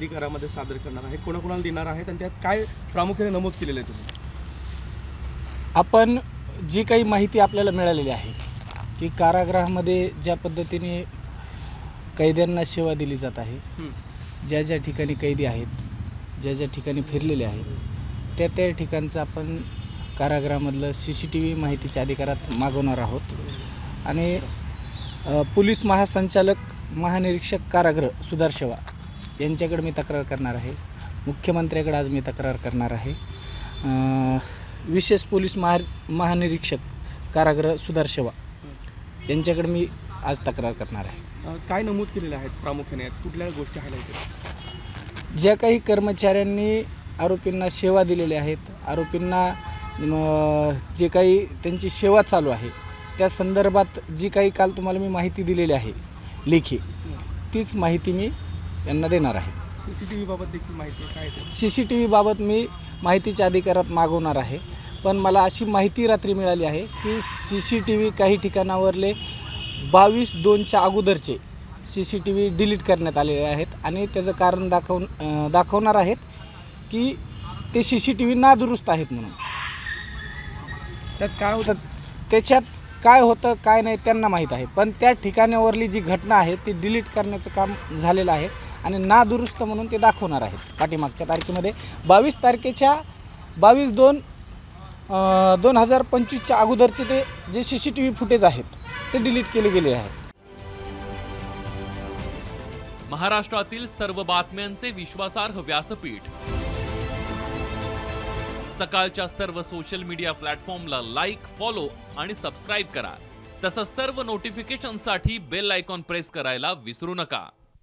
अधिकारामध्ये सादर करणार आहे कोणाकोणाला देणार आहेत आणि त्यात काय प्रामुख्याने नमूद केलेलं आहे तुम्ही? आपण जी काही माहिती आपल्याला मिळालेली आहे की कारागृहामध्ये ज्या पद्धतीने कैद्यांना सेवा दिली जात आहे ज्या ज्या ठिकाणी कैदी आहेत ज्या ज्या ठिकाणी फिरलेले आहेत त्या त्या ठिकाणचं आपण कारागृहामधलं सी सी टी व्ही माहितीच्या अधिकारात मागवणार आहोत. आणि पोलीस महासंचालक महानिरीक्षक कारागृह सुधार सेवा यांच्याकडे मी तक्रार करणार आहे. मुख्यमंत्र्याकडे आज मी तक्रार करणार आहे. विशेष पोलीस महा महानिरीक्षक कारागृह सुधार सेवा यांच्याकडे मी आज तक्रार करणार आहे. काय नमूद केलेलं आहे प्रामुख्याने? कुठल्या गोष्टी हायलाईट ज्या काही कर्मचाऱ्यांनी आरोपींना सेवा दिलेल्या आहेत आरोपींना जे काही त्यांची सेवा चालू आहे त्या संदर्भात जी काही काल तुम्हाला मी माहिती दिलेली आहे लेखी तीच माहिती मी यांना देणार आहे. सी सी टी व्ही बाबत देखील माहिती काय आहे? सी सी टी व्हीबाबत मी माहितीच्या अधिकारात मागवणार आहे. पण मला अशी माहिती रात्री मिळाली आहे की सी सी टी व्ही काही ठिकाणावरले बावीस दोनच्या अगोदरचे C C T V delete करण्यात आलेले आहेत आणि त्याचं कारण दाखव अं, दाखवणार आहेत की ते सी सी टी व्ही नादुरुस्त आहेत म्हणून. त्यात काय होतं? तर त्याच्यात काय होतं काय नाही त्यांना माहीत आहे. पण त्या ठिकाणावरली जी घटना आहे ती डिलीट करण्याचं काम झालेलं आहे. आणि नादुरुस्त म्हणून ते दाखवणार आहेत. पाठीमागच्या तारखेमध्ये बावीस तारखेच्या बावीस दोन दोन हजार पंचवीसच्या अगोदरचे ते जे C C T V footage आहेत ते डिलीट केले गेले आहेत. महाराष्ट्रातील सर्व बातम्यांचे विश्वासार्ह व्यासपीठ. सकाळच्या सर्व सोशल मीडिया प्लॅटफॉर्मला लाईक फॉलो आणि सबस्क्राईब करा. तसंच सर्व नोटिफिकेशनसाठी बेल आयकॉन प्रेस करायला विसरू नका.